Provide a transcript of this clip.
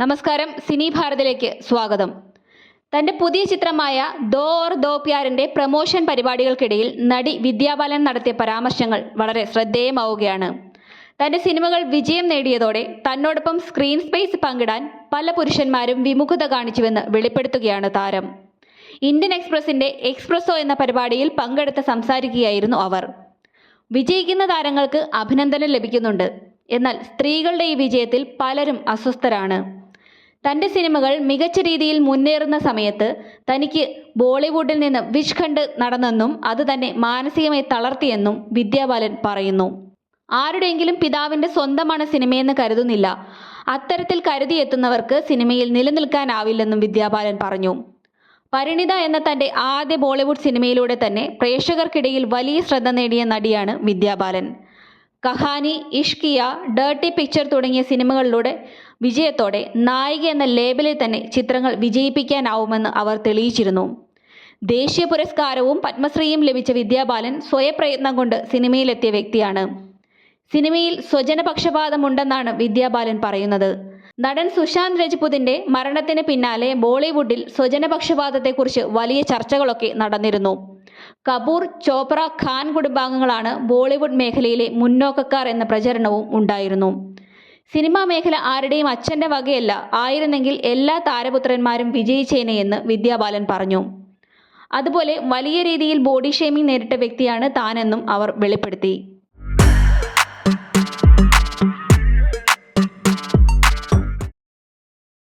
നമസ്കാരം സിനി ഭാരതിലേക്ക് സ്വാഗതം. തന്റെ പുതിയ ചിത്രമായ ദോ ഓർ ദോ പ്യാറിന്റെ പ്രമോഷൻ പരിപാടികൾക്കിടയിൽ നടി വിദ്യാബാലൻ നടത്തിയ പരാമർശങ്ങൾ വളരെ ശ്രദ്ധേയമാവുകയാണ്. തന്റെ സിനിമകൾ വിജയം നേടിയതോടെ തന്നോടൊപ്പം സ്ക്രീൻ സ്പേസ് പങ്കിടാൻ പല പുരുഷന്മാരും വിമുഖത കാണിച്ചുവെന്ന് വെളിപ്പെടുത്തുകയാണ് താരം. ഇന്ത്യൻ എക്സ്പ്രസിന്റെ എക്സ്പ്രസോ എന്ന പരിപാടിയിൽ പങ്കെടുത്ത് സംസാരിക്കുകയായിരുന്നു അവർ. വിജയിക്കുന്ന താരങ്ങൾക്ക് അഭിനന്ദനം ലഭിക്കുന്നുണ്ട്. എന്നാൽ സ്ത്രീകളുടെ ഈ വിജയത്തിൽ പലരും അസ്വസ്ഥരാണ്. തന്റെ സിനിമകൾ മികച്ച രീതിയിൽ മുന്നേറുന്ന സമയത്ത് തനിക്ക് ബോളിവുഡിൽ നിന്ന് വിഷ് കണ്ട് നടന്നെന്നും അത് തന്നെ മാനസികമായി തളർത്തിയെന്നും വിദ്യാബാലൻ പറയുന്നു. ആരുടെയെങ്കിലും പിതാവിന്റെ സ്വന്തമാണ് സിനിമയെന്ന് കരുതുന്നില്ല. അത്തരത്തിൽ കരുതിയെത്തുന്നവർക്ക് സിനിമയിൽ നിലനിൽക്കാനാവില്ലെന്നും വിദ്യാബാലൻ പറഞ്ഞു. പരിണിത എന്ന തന്റെ ആദ്യ ബോളിവുഡ് സിനിമയിലൂടെ തന്നെ പ്രേക്ഷകർക്കിടയിൽ വലിയ ശ്രദ്ധ നേടിയ നടിയാണ് വിദ്യാബാലൻ. കഹാനി ഇഷ്കിയ ഡേർട്ടി പിക്ചർ തുടങ്ങിയ സിനിമകളിലൂടെ വിജയത്തോടെ നായിക എന്ന ലേബലിൽ തന്നെ ചിത്രങ്ങൾ വിജയിപ്പിക്കാനാവുമെന്ന് അവർ തെളിയിച്ചിരുന്നു. ദേശീയ പുരസ്കാരവും പത്മശ്രീയും ലഭിച്ച വിദ്യാബാലൻ സ്വയപ്രയത്നം കൊണ്ട് സിനിമയിലെത്തിയ വ്യക്തിയാണ്. സിനിമയിൽ സ്വജനപക്ഷപാതമുണ്ടെന്നാണ് വിദ്യാബാലൻ പറയുന്നത്. നടൻ സുശാന്ത് രജ്പുതിന്റെ മരണത്തിന് പിന്നാലെ ബോളിവുഡിൽ സ്വജനപക്ഷപാതത്തെക്കുറിച്ച് വലിയ ചർച്ചകളൊക്കെ നടന്നിരുന്നു. കപൂർ ചോപ്ര ഖാൻ കുടുംബാംഗങ്ങളാണ് ബോളിവുഡ് മേഖലയിലെ മുന്നോക്കക്കാർ എന്ന പ്രചരണവും ഉണ്ടായിരുന്നു. സിനിമാ മേഖല ആരുടെയും അച്ഛന്റെ വകയല്ല. ആയിരുന്നെങ്കിൽ എല്ലാ താരപുത്രന്മാരും വിജയിച്ചേനെ എന്ന് വിദ്യാബാലൻ പറഞ്ഞു. അതുപോലെ വലിയ രീതിയിൽ ബോഡി ഷേമിംഗ് നേരിട്ട വ്യക്തിയാണ് താനെന്നും അവർ വെളിപ്പെടുത്തി.